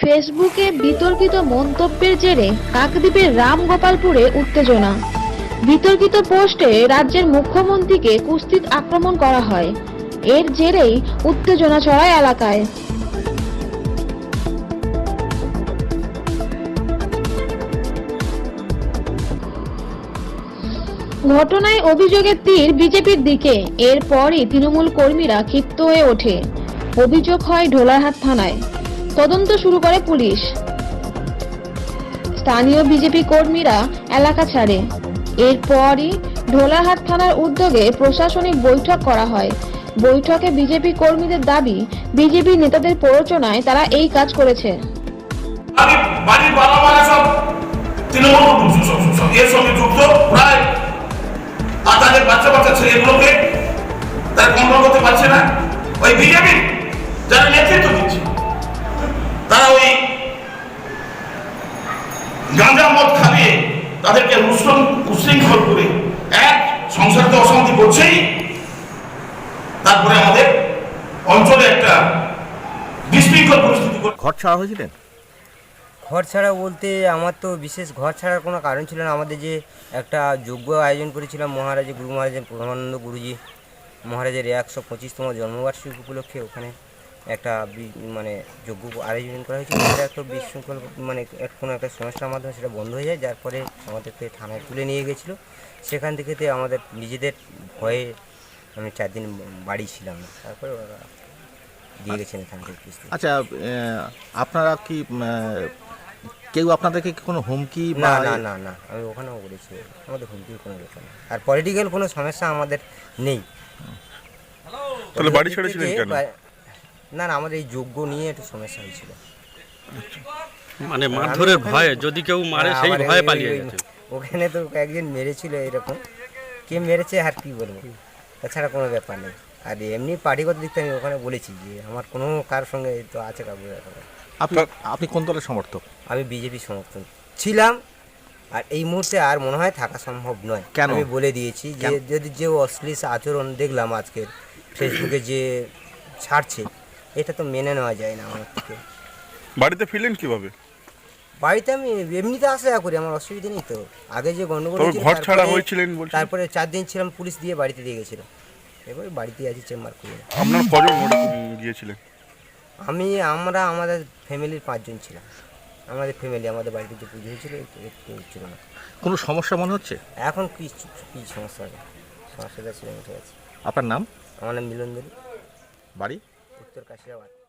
ফেসবুকে বিতর্কিত মন্তব্যের জেরে কাকদ্বীপের রামগোপালপুরে উত্তেজনা। বিতর্কিত পোস্টে রাজ্যের মুখ্যমন্ত্রীকে কুস্তিত আক্রমণ করা হয়। এর জেরেই উত্তেজনা ছড়ায় এলাকায়। ঘটনায় অভিযোগের তীর বিজেপির দিকে। এরপরই তৃণমূল কর্মীরা ক্ষিপ্ত হয়ে ওঠে। অভিযোগ হয় ঢোলারহাট থানায়। তদন্ত শুরু করে পুলিশ। স্থানীয় বিজেপি কর্মীরা এলাকা ছাড়ে। এরপরই ঢোলাহাট থানার উদ্যোগে প্রশাসনিক বৈঠক করা হয়। বৈঠকে বিজেপি কর্মীদের দাবি, বিজেপি নেতাদের প্ররোচনায় তারা এই কাজ করেছে। করতে পারছে না। ওই বিজেপি গাঁজা মদ খাইয়ে তাদেরকে রুস্তম উশৃঙ্খল করে এক সংসারে তো অশান্তি করছেই। তারপরে আমাদের অঞ্চলে একটা বিশৃঙ্খল পরিস্থিতি ঘর ছাড়া হয়েছিলেন? ঘর ছাড়া বলতে আমার তো বিশেষ ঘর ছাড়ার কোনো কারণ ছিল না। আমাদের যে একটা যজ্ঞ আয়োজন করেছিলাম মহারাজ গুরু মহারাজের পরমানন্দ গুরুজি মহারাজের একশো পঁচিশতম জন্মবার্ষিকী উপলক্ষে ওখানে। একটা মানে যোগ্য আয়োজন করা হয়েছিল সেটা একটা বিশৃঙ্খল মানে কোনো একটা সমস্যার মাধ্যমে সেটা বন্ধ হয়ে যায় যার পরে আমাদেরকে থানায় তুলে নিয়ে গেছিল সেখান থেকে তে আমাদের নিজেদের ভয়ে আমি চার দিন বাড়ি ছিলাম না। তারপরে ওরা দিয়ে গেছেন এখান থেকে আচ্ছা আপনারা কি কেউ আপনাদেরকে কোনো হুমকি না না না না আমি ওখানেও করেছি। আমাদের হুমকির কোনো ব্যাপার না। আর পলিটিক্যাল কোনো সমস্যা আমাদের নেই। তাহলে বাড়ি ছেড়েছিলেন কেন? না না আমাদের এই যোগ্য নিয়ে একটু সমস্যা হয়েছিল। মানে মারধরের ভয়ে যদি কেউ মারে সেই ভয়ে পালিয়ে গেছে। ওখানে তো একজন মেরেছিল এরকম। কে মেরেছে আর কি বলব? তাছাড়া কোনো ব্যাপার নেই। আর এমনি পার্টিগত দিক থেকে আমি ওখানে বলেছি যে আমার কোনো কার সঙ্গে তো আছে কাকু আপনি আপনি কোন দলের সমর্থক? আমি বিজেপি সমর্থন ছিলাম আর এই মুহূর্তে আর মনে হয় থাকা সম্ভব নয়। কেন? আমি বলে দিয়েছি যে যদি যে অশ্লীল আচরণ দেখলাম আজকের ফেসবুকে যে ছাড়ছে এটা তো মেনে নেওয়া যায় না আমার থেকে। বাড়িতে ফিরলেন কীভাবে? বাড়িতে আমি এমনিতে আসা করি আমার অসুবিধা নেই তো। আগে যে গন্ডগোল হয়েছিল, ঘর ছাড়া তারপরে- হয়েছিলেন তারপরে চার দিন ছিলাম পুলিশ দিয়ে বাড়িতে দিয়ে গেছিল এবার বাড়িতে আছি চেম্বার খুলে। আপনার কজন গিয়েছিলেন? আমি আমরা আমাদের ফ্যামিলির পাঁচজন ছিলাম। আমাদের ফ্যামিলি আমাদের বাড়িতে যে পুজো হয়েছিল একটু একটু ছিল না। কোনো সমস্যা মনে হচ্ছে? এখন কি কি সমস্যা হবে? সমস্যাটা ছিল উঠে গেছে। আপনার নাম? আমার নাম মিলন দলি বাড়ি? उत्तर काशियावाड